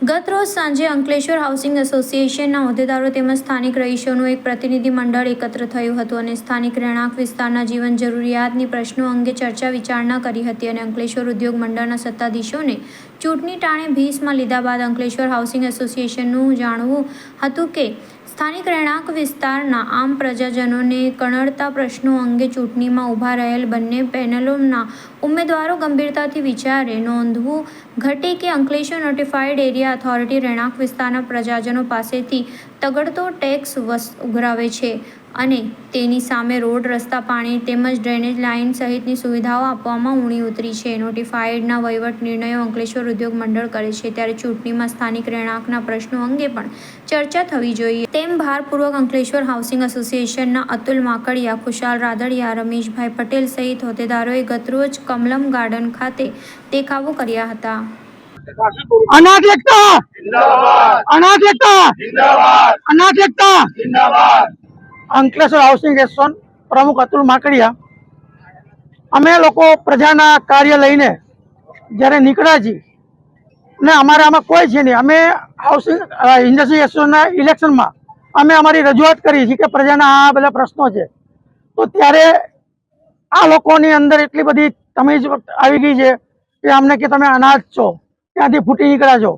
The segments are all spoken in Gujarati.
ગત રોજ સાંજે અંકલેશ્વર હાઉસિંગ એસોસિએશનના હોદ્દેદારો તેમજ સ્થાનિક રહીશોનું એક પ્રતિનિધિ મંડળ એકત્ર થયું હતું અને સ્થાનિક રહેણાંક વિસ્તારના જીવન જરૂરિયાતની પ્રશ્નો અંગે ચર્ચા વિચારણા કરી હતી અને અંકલેશ્વર ઉદ્યોગ મંડળના સત્તાધીશોને ચૂંટણી ટાણે ભીસમાં લીધા બાદ અંકલેશ્વર હાઉસિંગ એસોસિએશનનું જાણવું હતું કે સ્થાનિક રહેણાંક વિસ્તારના આમ પ્રજાજનોને કણડતા પ્રશ્નો અંગે ચૂંટણીમાં ઊભા રહેલ બંને પેનલોના ઉમેદવારો ગંભીરતાથી વિચારે નોંધવું ઘટે કે અંકલેશ્વર નોટિફાઈડ એરિયા ઓથોરિટી રહેણાંક વિસ્તારના પ્રજાજનો પાસેથી તગડતો ટેક્સ વસ, ઉઘરાવે છે અને તેની સામે રોડ, રસ્તા, પાણી તેમજ ડ્રેનેજ લાઇન સહિતની સુવિધાઓ આપવામાં ઊણી ઉતરી છે. નોટિફાઈડના વહીવટ નિર્ણયો અંકલેશ્વર ઉદ્યોગ મંડળ કરે છે. ત્યારે ચૂંટણીમાં સ્થાનિક રહેણાંકના પ્રશ્નો અંગે પણ ચર્ચા થવી જોઈએ. તેમ ભારપૂર્વક અંકલેશ્વર હાઉસિંગ એસોસિએશનના અતુલ માકડિયા, ખુશાલ રાદડિયા, રમેશભાઈ પટેલ સહિત હોદ્દેદારોએ ગતરોજ કમલમ ગાર્ડન ખાતે દેખાવો કર્યા હતા. અનાથ એકતા અનાથ એકતા અનાથ એકતા અંકલેશ્વર હાઉસિંગ એસોસિએશન પ્રમુખ અતુલ માકડિયા. અમે લોકો પ્રજાના કાર્ય લઈને જ્યારે નીકળ્યા છીએ ને અમારે આમાં કોઈ છે નહીં. અમે હાઉસિંગ ઇન્ડસ્ટ્રી એસોસિએશનના ઇલેક્શનમાં અમે અમારી રજૂઆત કરી છે કે પ્રજાના આ બધા પ્રશ્નો છે. તો ત્યારે આ લોકોની અંદર એટલી બધી તમીજ આવી ગઈ છે કે અમને કે તમે અનાજ છો. ત્યાંથી ફૂટી નીકળ્યા છો.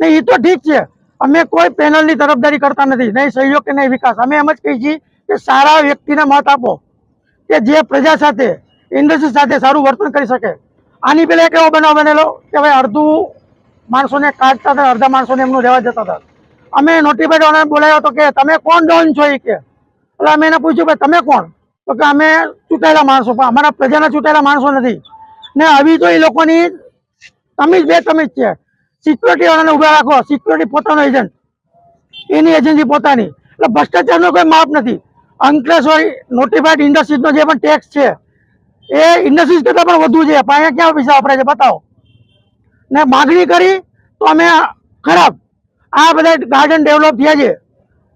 ને એ તો ઠીક છે. અમે કોઈ પેનલની તરફદારી કરતા નથી. નહીં સહયોગ કે નહીં વિકાસ. અમે એમ જ કહીએ છીએ કે સારા વ્યક્તિને મત આપો. કે જે પ્રજા સાથે ઇન્ડસ્ટ્રી સાથે સારું વર્તન કરી શકે. આની પહેલાં એક એવો બનાવ બનેલો કે ભાઈ અડધું માણસોને કાઢતા હતા, અડધા માણસોને એમનું રહેવા જતા હતા. અમે નોટિફાઈડ વાળાને બોલાવ્યો હતો કે, તમે કોણ ડોન છો એ કે? એટલે અમે એને પૂછ્યું, ભાઈ, તમે કોણ? તો કે, અમે ચૂંટાયેલા માણસો અમારા પ્રજાના ચૂંટાયેલા માણસો નથી. ને આવી તો એ લોકોની તમીજ બે તમીજ છે. સિક્યુરિટી વાળાને ઊભા રાખો. સિક્યુરિટી પોતાનો એજન્ટ એની એજન્સી પોતાની. એટલે ભ્રષ્ટાચારનો કોઈ માપ નથી. અંકલેશ્વર નોટિફાઈડ ઇન્ડસ્ટ્રીઝનો જે પણ ટેક્સ છે, એ ઇન્ડસ્ટ્રીઝ કરતાં પણ વધુ છે. પણ ક્યાં પૈસા વપરાય છે, બતાવો. ને માગણી કરી તો અમે ખરાબ. આ બધા ગાર્ડન ડેવલપ થયા છે.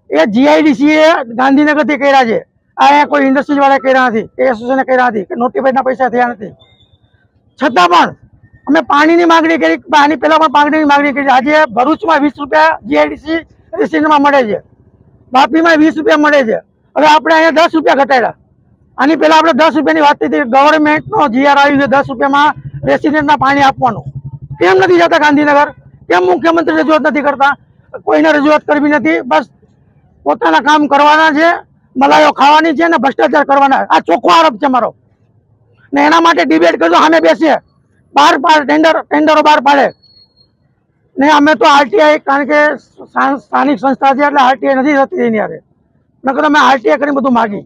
એ જીઆઈડીસીએ ગાંધીનગરથી કર્યા છે. આ અહીંયા કોઈ ઇન્ડસ્ટ્રીઝવાળા કર્યા નથી. એ એસોસિએશને કર્યા નથી. કે નોટિફાઈડના પૈસા થયા નથી. છતાં પણ અમે પાણીની માંગણી કરી આની પહેલા પણ પાણીની માંગણી કરી. આજે ભરૂચમાં વીસ રૂપિયા જીઆઈડીસી રેસિડન્ટમાં મળે છે. વાપીમાં વીસ રૂપિયા મળે છે. હવે આપણે અહીંયા દસ રૂપિયા ઘટાડ્યા. આની પહેલા આપણે દસ રૂપિયાની વાત થઈ ગવર્મેન્ટનો જીઆર આવ્યું છે દસ રૂપિયામાં રેસિડેન્ટના પાણી આપવાનું. કેમ નથી જતા ગાંધીનગર? કેમ મુખ્યમંત્રી રજૂઆત નથી કરતા? કોઈને રજૂઆત કરવી નથી? બસ પોતાના કામ કરવાના છે, મલાઈઓ ખાવાની છે ને ભ્રષ્ટાચાર કરવાના આ ચોખ્ખો આરોપ છે મારો. ને એના માટે ડિબેટ કરજો, સામે બેસીએ. બહાર પાડે ટેન્ડર ટેન્ડરો બહાર પાડે. ને અમે તો આરટીઆઈ કારણ કે સ્થાનિક સંસ્થા છે એટલે આરટીઆઈ નથી થતી એની યારે નકર અમે આરટીઆઈ કરીને બધું માગી